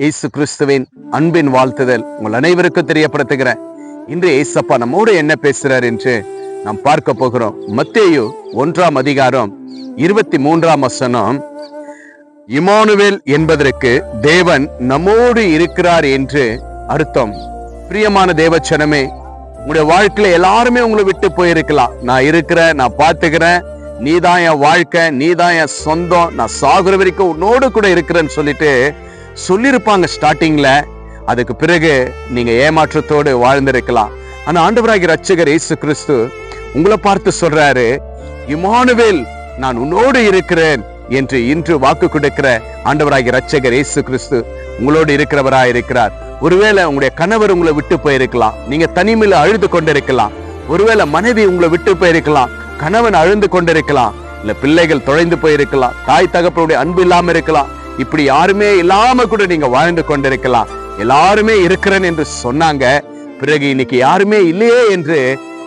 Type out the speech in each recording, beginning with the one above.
இயேசு கிறிஸ்துவின் அன்பின் வாழ்த்துதல் உங்கள் அனைவருக்கும் தெரியப்படுத்துகிறேன். இன்று ஏசப்பா நம்மோடு என்ன பேசுறார் என்று நாம் பார்க்க போகிறோம். மத்தேயு ஒன்றாம் அதிகாரம் இருபத்தி மூன்றாம் வசனம் இமானுவேல் என்பதற்கு தேவன் நம்மோடு இருக்கிறார் என்று அர்த்தம். பிரியமான தேவச்சனமே உங்களுடைய வாழ்க்கையில எல்லாருமே உங்களை விட்டு போயிருக்கலாம். நான் இருக்கிறேன் நான் பார்த்துக்கிறேன். நீதான் என் வாழ்க்கை நீதான் என் சொந்தம். நான் சாகுற வரைக்கும் உன்னோடு கூட இருக்கிறேன்னு சொல்லிட்டு சொல்லியிருப்பாங்க ஸ்டார்டிங்ல அதுக்கு பிறகு நீங்க ஏமாற்றத்தோடு வாழ்ந்திருக்கலாம். ஆனா ஆண்டவராகி ரட்சகர் இயேசு கிறிஸ்து உங்களை பார்த்து சொல்றாரு இமானுவேல் நான் உன்னோடு இருக்கிறேன் என்று இன்று வாக்கு கொடுக்கிற ஆண்டவராகி ரட்சகர் இயேசு கிறிஸ்து உங்களோடு இருக்கிறவராய் இருக்கிறார். ஒருவேளை உங்களுடைய கணவர் உங்களை விட்டு போயிருக்கலாம். நீங்க தனிமையில அழுது கொண்டிருக்கலாம். ஒருவேளை மனைவி உங்களை விட்டு போயிருக்கலாம். கணவன் அழுந்து கொண்டிருக்கலாம். இல்ல பிள்ளைகள் தொலைந்து போயிருக்கலாம். தாய் தகப்பனுடைய அன்பு இல்லாம இருக்கலாம். இப்படி யாருமே இல்லாம கூட நீங்க வாழ்ந்து கொண்டிருக்கலாம். எல்லாருமே இருக்கிறேன் என்று சொன்னாங்க. பிறகு இன்னைக்கு யாருமே இல்லையே என்று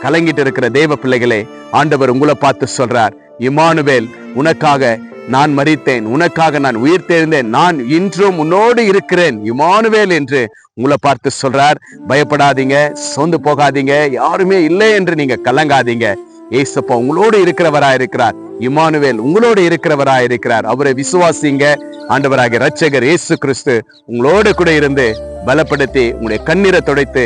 கலங்கிட்டு இருக்கிற தேவ பிள்ளைகளே ஆண்டவர் உங்களை பார்த்து சொல்றார் இமானுவேல் உனக்காக நான் மறித்தேன் உனக்காக நான் உயிர் தெரிந்தேன் நான் இன்றும் உன்னோடு இருக்கிறேன் இமானுவேல் என்று உங்களை பார்த்து சொல்றார். பயப்படாதீங்க சோர்ந்து போகாதீங்க யாருமே இல்லை என்று நீங்க கலங்காதீங்க. ஏசப்பா உங்களோடு இருக்கிறவரா இருக்கிறார் இமானுவேல் உங்களோடு இருக்கிறவரா இருக்கிறார் அவரை விசுவாசிங்க ஆண்டவராகிய ரட்சகர் இயேசு கிறிஸ்து உங்களோடு கூட இருந்து பலப்படுத்தி உங்களுடைய கண்ணீரை துடைத்து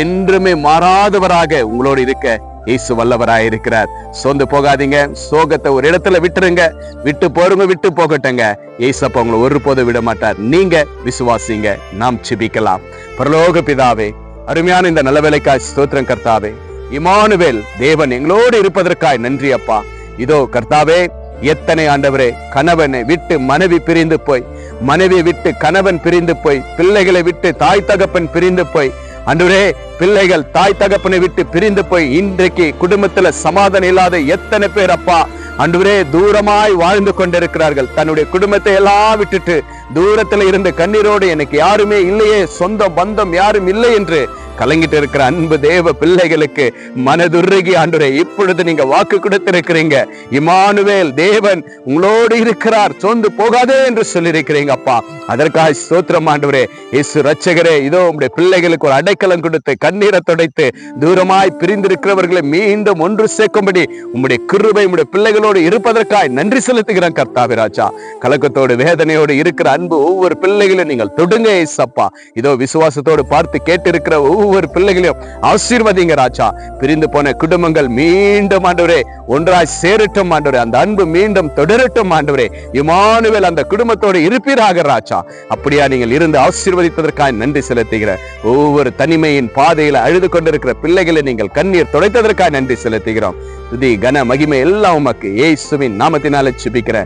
என்றுமே மாறாதவராக உங்களோடு இருக்க இயேசு வல்லவராய் இருக்கிறார். சோர்ந்து போகாதீங்க. சோகத்தை ஒரு இடத்துல விட்டுருங்க. விட்டு போறவங்க விட்டு போகட்டுங்க. ஏசப்பா உங்களை ஒருபோது விட மாட்டார். நீங்க விசுவாசிங்க. நாம் சிபிக்கலாம் பரலோக பிதாவே அருமையான இந்த நல்ல வேலைக்காய் ஸ்தோத்திரம் கர்த்தாவே இமானுவேல் தேவன் எங்களோடு இருப்பதற்காய் நன்றி அப்பா. இதோ கர்த்தாவே எத்தனை ஆண்டவரே கணவனை விட்டு மனைவி பிரிந்து போய் மனைவி விட்டு கணவன் பிரிந்து போய் பிள்ளைகளை விட்டு தாய் தகப்பன் பிரிந்து போய் அன்றுவரே பிள்ளைகள் தாய் தகப்பனை விட்டு பிரிந்து போய் இன்றைக்கு குடும்பத்துல சமாதானம் இல்லாத எத்தனை பேர் அப்பா அன்றுவரே தூரமாய் வாழ்ந்து கொண்டிருக்கிறார்கள். தன்னுடைய குடும்பத்தை எல்லாம் விட்டுட்டு தூரத்துல இருந்த கண்ணீரோடு எனக்கு யாருமே இல்லையே சொந்த பந்தம் யாரும் இல்லை என்று கலங்கிட்டு இருக்கிற அன்பு தேவ பிள்ளைகளுக்கு மனதுருகி ஆண்டுரை இப்பொழுது நீங்க வாக்கு கொடுத்திருக்கிறீங்க. இமானுவேல் தேவன் உங்களோடு இருக்கிறார் சோர்ந்து போகாதே என்று சொல்லியிருக்கிறீங்க அப்பா. அதற்காக ஸ்தோத்திரம் ஆண்டவரே இயேசு ரட்சகரே இதோ உங்களுடைய பிள்ளைகளுக்கு ஒரு அடைக்கலம் கொடுத்து கண்ணீரை துடைத்து தூரமாய் பிரிந்திருக்கிறவர்களை மீண்டும் ஒன்று சேர்க்கும்படி உங்களுடைய கிருபை உங்களுடைய பிள்ளைகளோடு இருப்பதற்காய் நன்றி செலுத்துகிறேன் கர்த்தாவி ராஜா. கலக்கத்தோடு வேதனையோடு இருக்கிற அன்பு ஒவ்வொரு பிள்ளைகளையும் நீங்கள் தொடுங்க ஏசப்பா. இதோ விசுவாசத்தோடு பார்த்து கேட்டிருக்கிற ஒவ்வொரு ஒவ்வொரு பிள்ளைகளையும் ஆசீர்வதிங்க ராஜா. பிரிந்து போன குடும்பங்கள் மீண்டும் ஆண்டவரே ஒன்றாய் சேரட்டும் ஆண்டவரே அந்த அன்பு மீண்டும் தொடரட்டும் ஆண்டவரே. இமானுவேல் அந்த குடும்பத்தோடு இருப்பீராக ராஜா. அப்படியா நீங்கள் இருந்து ஆசீர்வதிப்பதற்காக நன்றி செலுத்துகிற ஒவ்வொரு தனிமையின் பாதையில் அழுது கொண்டிருக்கிற பிள்ளைகளை நீங்கள் கண்ணீர் துடைத்ததற்காக நன்றி செலுத்துகிறோம். துதி கன மகிமை எல்லாம் உமக்கு ஏசுவின் நாமத்தினால சுபிக்கிற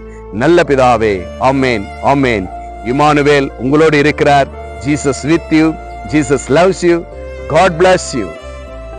நல்ல பிதாவே. ஆமேன் ஆமேன். இமானுவேல் உங்களோடு இருக்கிறார். Jesus with you Jesus loves you God bless you